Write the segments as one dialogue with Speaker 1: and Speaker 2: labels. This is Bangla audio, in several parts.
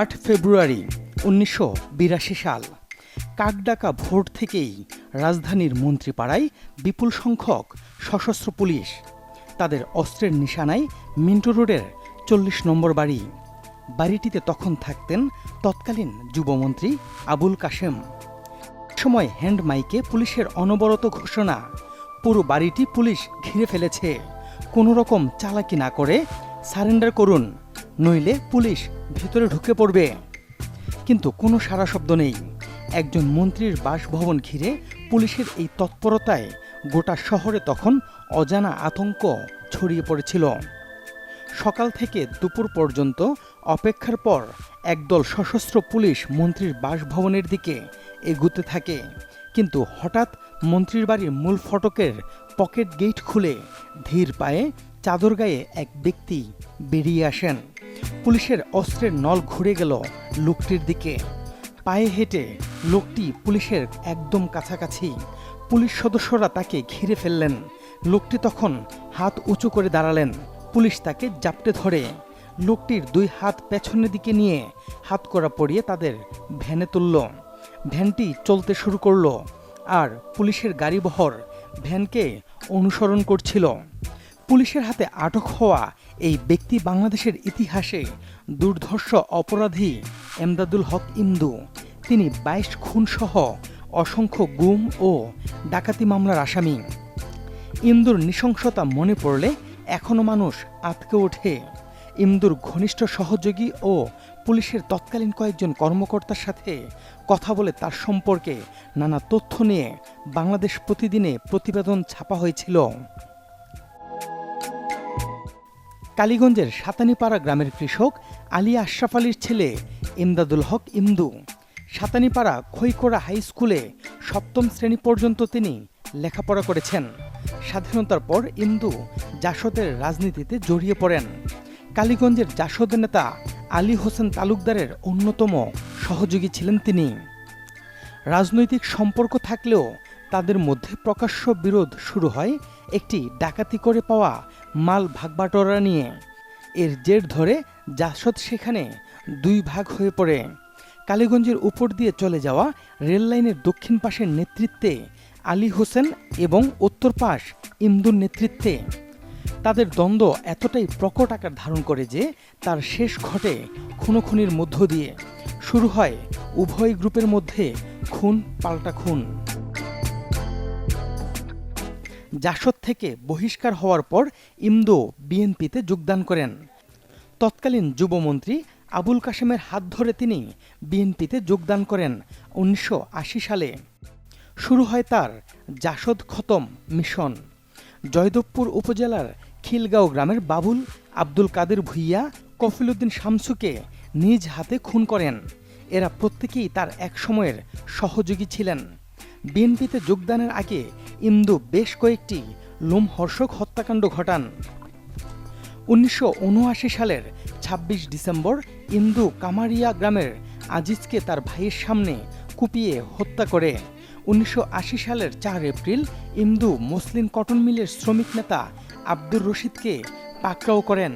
Speaker 1: আট ফেব্রুয়ারি উনিশশো বিরাশি সাল। কাকডাকা ভোট থেকেই রাজধানীর মন্ত্রীপাড়ায় বিপুল সংখ্যক সশস্ত্র পুলিশ, তাদের অস্ত্রের নিশানায় মিন্টো রোডের চল্লিশ নম্বর বাড়ি। বাড়িটিতে তখন থাকতেন তৎকালীন যুবমন্ত্রী আবুল কাশেম। সময় হ্যান্ড মাইকে পুলিশের অনবরত ঘোষণা, পুরো বাড়িটি পুলিশ ঘিরে ফেলেছে। কোনো রকম চালাকি না করে সারেন্ডার করুন। নইলে পুলিশ ভেতরে ঢুকে পড়বে। কিন্তু কোনো সারা শব্দ নেই। একজন মন্ত্রীর বাসভবন ঘিরে পুলিশের এই তৎপরতায় গোটা শহরে তখন অজানা আতঙ্ক ছড়িয়ে পড়েছিল। সকাল থেকে দুপুর পর্যন্ত অপেক্ষার পর একদল সশস্ত্র পুলিশ মন্ত্রীর বাসভবনের দিকে এগুতে থাকে। কিন্তু হঠাৎ মন্ত্রীর বাড়ির মূল ফটকের পকেট গেট খুলে ধীর পায়ে চাদর গায়ে এক ব্যক্তি বেরিয়ে আসেন। পুলিশের অস্ত্রের নল ঘুরে গেল লোকটির দিকে। পায়ে হেঁটে লোকটি পুলিশের একদম কাছাকাছি। পুলিশ সদস্যরা তাকে ঘিরে ফেললেন। লোকটি তখন হাত উঁচু করে দাঁড়ালেন। পুলিশ তাকে জাপটে ধরে। লোকটির দুই হাত পেছনের দিকে নিয়ে হাত করা পড়িয়ে তাদের ভ্যানে তুলল। ভ্যানটি চলতে শুরু করল আর পুলিশের গাড়িবহর ভ্যানকে অনুসরণ করছিল। পুলিশের হাতে আটক হওয়া এই ব্যক্তি বাংলাদেশের ইতিহাসে দুর্ধর্ষ অপরাধী এমদাদুল হক ইমদু। তিনি বাইশ খুনসহ অসংখ্য গুম ও ডাকাতি মামলার আসামি। ইন্দুর নৃশংসতা মনে পড়লে এখনও মানুষ আতকে ওঠে। ইন্দুর ঘনিষ্ঠ সহযোগী ও পুলিশের তৎকালীন কয়েকজন কর্মকর্তার সাথে কথা বলে তার সম্পর্কে নানা তথ্য নিয়ে বাংলাদেশ প্রতিদিনে প্রতিবেদন ছাপা হয়েছিল। কালীগঞ্জের সাতানিপাড়া গ্রামের কৃষক আলী আশরাফ আলীর ছেলে ইমদাদুল হক ইমদু। সাতানিপাড়া খৈকোড়া হাই স্কুলে সপ্তম শ্রেণি পর্যন্ত তিনি লেখাপড়া করেছেন। স্বাধীনতার পর ইন্দু জাসদের রাজনীতিতে জড়িয়ে পড়েন। কালীগঞ্জের জাসদ নেতা আলী হোসেন তালুকদারের অন্যতম সহযোগী ছিলেন তিনি। রাজনৈতিক সম্পর্ক থাকলেও তাদের মধ্যে প্রকাশ্য বিরোধ শুরু হয় একটি ডাকাতি করে পাওয়া মাল ভাগবাটোয়ারা নিয়ে। এর জের ধরে জাসদ সেখানে দুই ভাগ হয়ে পড়ে। কালীগঞ্জের উপর দিয়ে চলে যাওয়া রেল লাইনের দক্ষিণ পাশের নেতৃত্বে আলী হোসেন এবং উত্তর পাশ ইমদুর নেতৃত্বে। তাদের দ্বন্দ্ব এতটাই প্রকট আকার ধারণ করে যে তার শেষ ঘটে খুনোখুনির মধ্য দিয়ে। শুরু হয় উভয় গ্রুপের মধ্যে খুন পাল্টা খুন। জাসদ থেকে বহিষ্কার হওয়ার পর ইমদো বিএনপিতে যোগদান করেন। তৎকালীন যুবমন্ত্রী আবুল কাশেমের হাত ধরে তিনি বিএনপিতে যোগদান করেন উনিশশো আশি সালে। শুরু হয় তার জাসদ খতম মিশন। জয়দেবপুর উপজেলার খিলগাঁও গ্রামের বাবুল আব্দুল কাদের ভুইয়া কফিলুদ্দিন শামসুকে নিজ হাতে খুন করেন। এরা প্রত্যেকেই তার এক সময়ের সহযোগী ছিলেন। বিএনপিতে যোগদানের আগে ইন্দু বেশ কয়েকটি লোমহর্ষক হত্যাকাণ্ড ঘটান। উনিশশো উনআশি সালের ২৬ ডিসেম্বর ইন্দু কামারিয়া গ্রামের আজিজকে তার ভাইয়ের সামনে কুপিয়ে হত্যা করে। উনিশশো আশি সালের চার এপ্রিল ইন্দু মুসলিম কটন মিলের শ্রমিক নেতা আব্দুর রশিদকে পাকড়াও করেন।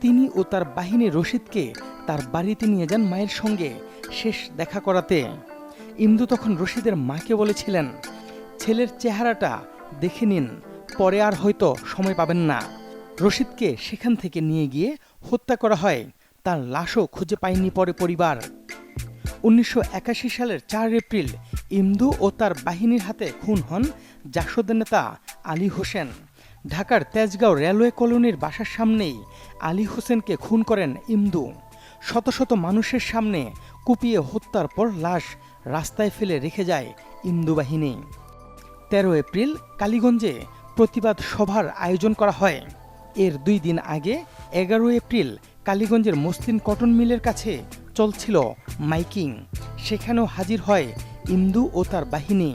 Speaker 1: তিনি ও তার বাহিনী রশিদকে তার বাড়িতে নিয়ে যান মায়ের সঙ্গে শেষ দেখা করাতে। ইন্দু তখন রশিদের মাকে বলেছিলেন ছেলের চেহারাটা দেখে নিন, পরে আর হয়তো সময় পাবেন না। রশিদকে সেখান থেকে নিয়ে গিয়ে হত্যা করা হয়, তার লাশও খুঁজে পায়নি পরে পরিবার। উনিশশো একাশি সালের চার এপ্রিল ইমদু ও তার বাহিনীর হাতে খুন হন জাসদের নেতা আলী হোসেন। ঢাকার তেজগাঁও রেলওয়ে কলোনির বাসার সামনেই আলী হোসেনকে খুন করেন ইমদু শত শত মানুষের সামনে কুপিয়ে হত্যার পর লাশ রাস্তায় ফেলে রেখে যায় ইমদু বাহিনী। তেরো এপ্রিল কালীগঞ্জে প্রতিবাদ সভার আয়োজন করা হয়। এর দুই দিন আগে এগারো এপ্রিল কালীগঞ্জের মসলিন কটন মিলের কাছে চলছিল মাইকিং। সেখানেও হাজির হয় ইন্দু ও তার বাহিনী।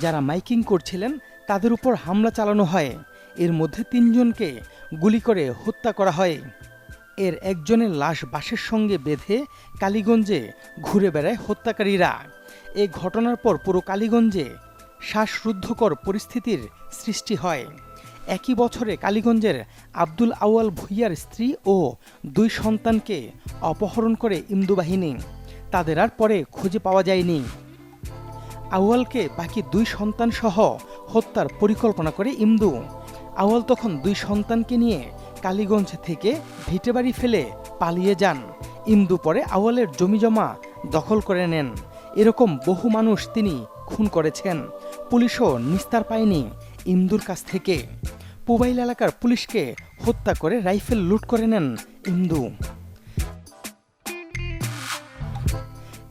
Speaker 1: যারা মাইকিং করছিলেন, তাদের উপর হামলা চালানো হয়। এর মধ্যে তিনজনকে গুলি করে হত্যা করা হয়। এর একজনের লাশ বাসের সঙ্গে বেঁধে কালীগঞ্জে ঘুরে বেড়ায় হত্যাকারীরা। এ ঘটনার পর পুরো কালীগঞ্জে শ্বাসরুদ্ধকর পরিস্থিতির সৃষ্টি হয়। একই বছরে কালীগঞ্জের আব্দুল আউয়াল ভুইয়ার স্ত্রী ও দুই সন্তানকে অপহরণ করে ইমদু বাহিনী। তাদের আর পরে খুঁজে পাওয়া যায়নি। আউয়ালকে বাকি দুই সন্তান সহ হত্যার পরিকল্পনা করে ইমদু আউয়াল তখন দুই সন্তানকে নিয়ে কালীগঞ্জ থেকে ভিটেবাড়ি ফেলে পালিয়ে যান। ইমদু পরে আউয়ালের জমিজমা দখল করে নেন। এরকম বহু মানুষ তিনি খুন করেছেন। পুলিশও নিস্তার পায়নি ইমদুর কাছ থেকে। পুবাইল এলাকার পুলিশকে হত্যা করে রাইফেল লুট করে নেন ইমদু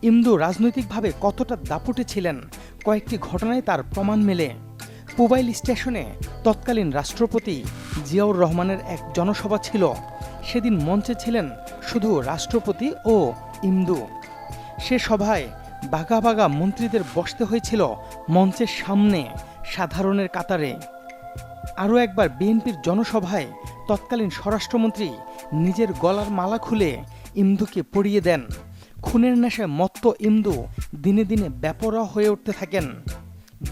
Speaker 1: ইমদু রাজনৈতিকভাবে কতটা দাপুটে ছিলেন, কয়েকটি ঘটনায় তার প্রমাণ মেলে। পুবাইল স্টেশনে তৎকালীন রাষ্ট্রপতি জিয়াউর রহমানের এক জনসভা ছিল। সেদিন মঞ্চে ছিলেন শুধু রাষ্ট্রপতি ও ইমদু সে সভায় বাগা বাঘা মন্ত্রীদের বসতে হয়েছিল মঞ্চের সামনে, সাধারণের কাতারে। আরও একবার বিএনপির জনসভায় তৎকালীন স্বরাষ্ট্রমন্ত্রী নিজের গলার মালা খুলে ইমদুকে পড়িয়ে দেন। খুনের নেশায় মত্ত ইমদু দিনে দিনে ব্যাপরা হয়ে উঠতে থাকেন।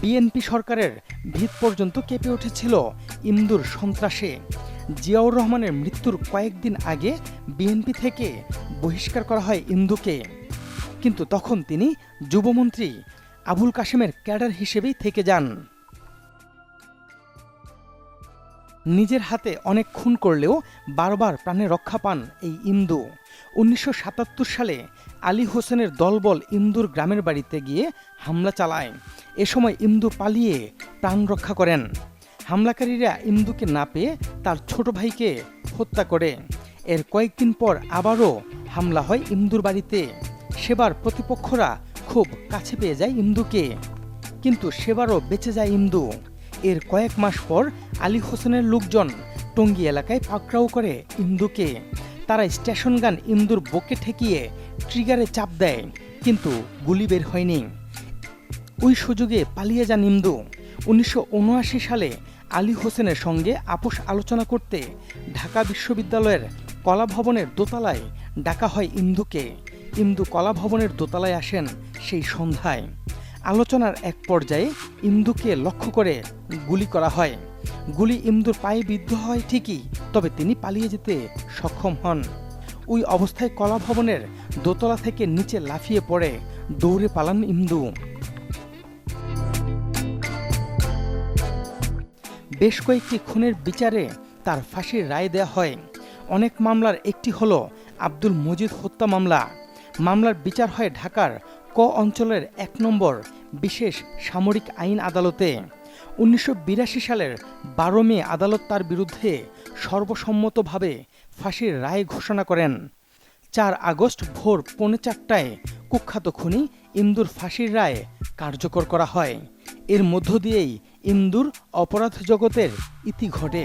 Speaker 1: বিএনপি সরকারের ভিত পর্যন্ত কেঁপে উঠেছিল ইমদুর সন্ত্রাসে। জিয়াউর রহমানের মৃত্যুর কয়েকদিন আগে বিএনপি থেকে বহিষ্কার করা হয় ইমদুকে। কিন্তু তখন তিনি যুবমন্ত্রী আবুল কাশেমের ক্যাডার হিসেবেই থেকে যান। নিজের হাতে অনেক খুন করলেও বারবার প্রাণে রক্ষা পান এই ইন্দু। উনিশশো সাতাত্তর সালে আলী হোসেনের দলবল ইন্দুর গ্রামের বাড়িতে গিয়ে হামলা চালায়। এ সময় ইন্দু পালিয়ে প্রাণ রক্ষা করেন। হামলাকারীরা ইন্দুকে না পেয়ে তার ছোট ভাইকে হত্যা করে। এর কয়েকদিন পর আবারও হামলা হয় ইন্দুর বাড়িতে। সেবার প্রতিপক্ষরা খুব কাছে পেয়ে যায় ইন্দুকে। কিন্তু সেবারও বেঁচে যায় ইন্দু। এর কয়েক মাস পর আলী হোসেনের লোকজন টঙ্গী এলাকায় পাকড়াও করে ইন্দুকে। তারা স্টেশন গান ইমদুর বকে ঠেকিয়ে ট্রিগারে চাপ দেয়, কিন্তু গুলি বের হয়নি। ওই সুযোগে পালিয়ে যান ইন্দু। উনিশশো উনআশি সালে আলী হোসেনের সঙ্গে আপোষ আলোচনা করতে ঢাকা বিশ্ববিদ্যালয়ের কলা ভবনের দোতলায় ডাকা হয় ইমদুকে ইমদু কলা ভবনের দোতলায় আসেন সেই সন্ধ্যায়। আলোচনার এক পর্যায়ে ইমদুকে লক্ষ্য করে গুলি করা হয়। গুলি ইমদুর পায়ে বিদ্ধ হয় ঠিকই, তবে তিনি পালিয়ে যেতে সক্ষম হন। ওই অবস্থায় কলা ভবনের দোতলা থেকে নিচে লাফিয়ে পড়ে, দৌড়ে পালান ইমদু বেশ কয়েকটি খুনের বিচারে তার ফাঁসির রায় দেওয়া হয়। অনেক মামলার একটি হল আব্দুল মজিদ হত্যা মামলা। মামলার বিচার হয় ঢাকার ক অঞ্চলের এক নম্বর বিশেষ সামরিক আইন আদালতে। উনিশশো বিরাশি সালের বারো মে আদালত তার বিরুদ্ধে সর্বসম্মতভাবে ফাঁসির রায় ঘোষণা করেন। চার আগস্ট ভোর পৌনে চারটায় কুখ্যাত খুনি ইন্দুর ফাঁসির রায় কার্যকর করা হয়। এর মধ্য দিয়েই ইন্দুর অপরাধ জগতের ইতি ঘটে।